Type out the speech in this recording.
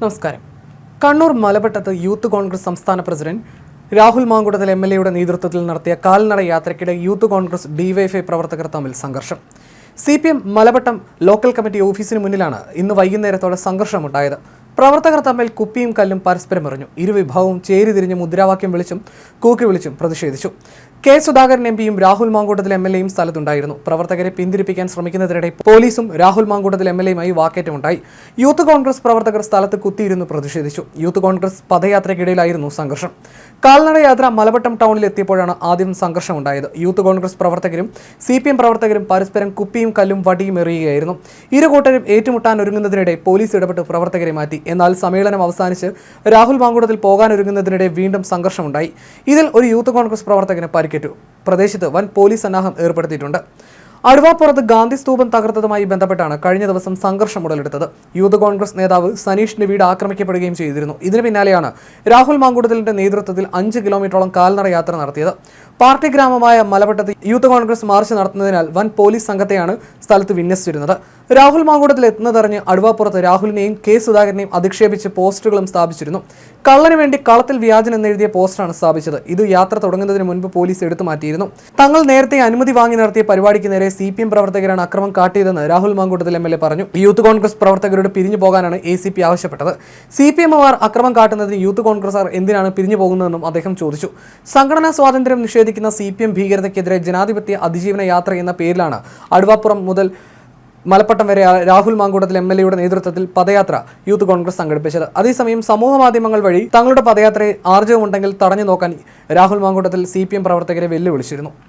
നമസ്കാരം. കണ്ണൂർ മലപട്ടത്ത് യൂത്ത് കോൺഗ്രസ് സംസ്ഥാന president Rahul Mamkootathil M L എയുടെ നേതൃത്വത്തിൽ നടത്തിയ കാൽനട യാത്രയ്ക്കിടെ യൂത്ത് കോൺഗ്രസ് ഡിവൈഎഫ്ഐ പ്രവർത്തകർ തമ്മിൽ സംഘർഷം. C P M Malappattam local committee ഓഫീസിന് മുന്നിലാണ് ഇന്ന് വൈകുന്നേരത്തോടെ സംഘർഷമുണ്ടായത്. പ്രവർത്തകർ തമ്മിൽ കുപ്പിയും കല്ലും പരസ്പരം എറിഞ്ഞു. ഇരുവിഭാഗവും ചേരിതിരിഞ്ഞ് മുദ്രാവാക്യം വിളിച്ചും കൂക്കി വിളിച്ചും പ്രതിഷേധിച്ചു. കെ സുധാകരൻ എം പിയും രാഹുൽ മാങ്കൂട്ടത്തിൽ എം എൽ എയും സ്ഥലത്തുണ്ടായിരുന്നു. പ്രവർത്തകരെ പിന്തിരിപ്പിക്കാൻ ശ്രമിക്കുന്നതിനിടെ പോലീസും രാഹുൽ മാങ്കൂട്ടത്തിൽ എം എൽ എയുമായി വാക്കേറ്റമുണ്ടായി. യൂത്ത് കോൺഗ്രസ് പ്രവർത്തകർ സ്ഥലത്ത് കുത്തിയിരുന്ന് പ്രതിഷേധിച്ചു. യൂത്ത് കോൺഗ്രസ് പദയാത്രയ്ക്കിടയിലായിരുന്നു സംഘർഷം. കാൽനട യാത്ര മലവട്ടം ടൗണിൽ എത്തിയപ്പോഴാണ് ആദ്യം സംഘർഷമുണ്ടായത്. യൂത്ത് കോൺഗ്രസ് പ്രവർത്തകരും സി പ്രവർത്തകരും പരസ്പരം കുപ്പിയും കല്ലും വടിയും എറിയുകയായിരുന്നു. ഇരു കൂട്ടരും ഏറ്റുമുട്ടാൻ ഒരുങ്ങുന്നതിനിടെ പോലീസ് ഇടപെട്ട് പ്രവർത്തകരെ മാറ്റി. എന്നാൽ സമ്മേളനം അവസാനിച്ച് രാഹുൽ മാങ്കൂടത്തിൽ പോകാനൊരുങ്ങുന്നതിനിടെ വീണ്ടും സംഘർഷമുണ്ടായി. ഇതിൽ ഒരു യൂത്ത് കോൺഗ്രസ് പ്രവർത്തകന് പരിക്കേറ്റു. പ്രദേശത്ത് വൻ പോലീസ് സന്നാഹം ഏർപ്പെടുത്തിയിട്ടുണ്ട്. അടുവാപ്പുറത്ത് ഗാന്ധി സ്തൂപം തകർത്തതുമായി ബന്ധപ്പെട്ടാണ് കഴിഞ്ഞ ദിവസം സംഘർഷം ഉടലെടുത്തത്. യൂത്ത് കോൺഗ്രസ് നേതാവ് സനീഷിന്റെ വീട് ആക്രമിക്കപ്പെടുകയും ചെയ്തിരുന്നു. ഇതിന് പിന്നാലെയാണ് രാഹുൽ മാങ്കൂട്ടത്തിലിന്റെ നേതൃത്വത്തിൽ അഞ്ച് കിലോമീറ്ററോളം കാൽനട യാത്ര നടത്തിയത്. പാർട്ടി ഗ്രാമമായ മലപട്ടത്ത് യൂത്ത് കോൺഗ്രസ് മാർച്ച് നടത്തുന്നതിനാൽ വൻ പോലീസ് സംഘത്തെയാണ് സ്ഥലത്ത് വിന്യസിച്ചിരുന്നത്. രാഹുൽ മാങ്കൂടത്തിൽ എത്തുന്നതറിഞ്ഞ് അടുവാപ്പുറത്ത് രാഹുലിനെയും കെ സുധാകരനെയും അധിക്ഷേപിച്ച് പോസ്റ്ററുകളും സ്ഥാപിച്ചിരുന്നു. കള്ളന് വേണ്ടി കളത്തിൽ വ്യാജൻ എന്നെഴുതിയ പോസ്റ്ററാണ് സ്ഥാപിച്ചത്. ഇത് യാത്ര തുടങ്ങുന്നതിന് മുൻപ് പോലീസ് എടുത്തു മാറ്റിയിരുന്നു. തങ്ങൾ നേരത്തെ അനുമതി വാങ്ങി നടത്തിയ പരിപാടിക്ക് നേരെ സി പി എം പ്രവർത്തകരാണ് അക്രമം കാട്ടിയതെന്ന് Rahul Mamkootathil M L A പറഞ്ഞു. യൂത്ത് കോൺഗ്രസ് പ്രവർത്തകരോട് പിരിഞ്ഞു പോകാനാണ് എ സി പി ആവശ്യപ്പെട്ടത്. സി പി എമ്മുമാർ അക്രമം കാട്ടുന്നതിന് യൂത്ത് കോൺഗ്രസ്സുകാർ എന്തിനാണ് പിരിഞ്ഞു പോകുന്നതെന്നും അദ്ദേഹം ചോദിച്ചു. സംഘടനാ സ്വാതന്ത്ര്യം നിഷേധിക്കുന്ന സി പി എം ഭീകരതയ്ക്കെതിരെ ജനാധിപത്യ അതിജീവന യാത്ര എന്ന പേരിലാണ് അടുവാപ്പുറം മുതൽ മലപ്പട്ടം വരെ രാഹുൽ മാങ്കൂട്ടത്തിൽ എം എൽ എയുടെ നേതൃത്വത്തിൽ പദയാത്ര യൂത്ത് കോൺഗ്രസ് സംഘടിപ്പിച്ചത്. അതേസമയം സമൂഹ മാധ്യമങ്ങൾ വഴി തങ്ങളുടെ പദയാത്രയെ ആർജവമുണ്ടെങ്കിൽ തടഞ്ഞു നോക്കാൻ രാഹുൽ മാങ്കൂട്ടത്തിൽ സി പ്രവർത്തകരെ വെല്ലുവിളിച്ചിരുന്നു.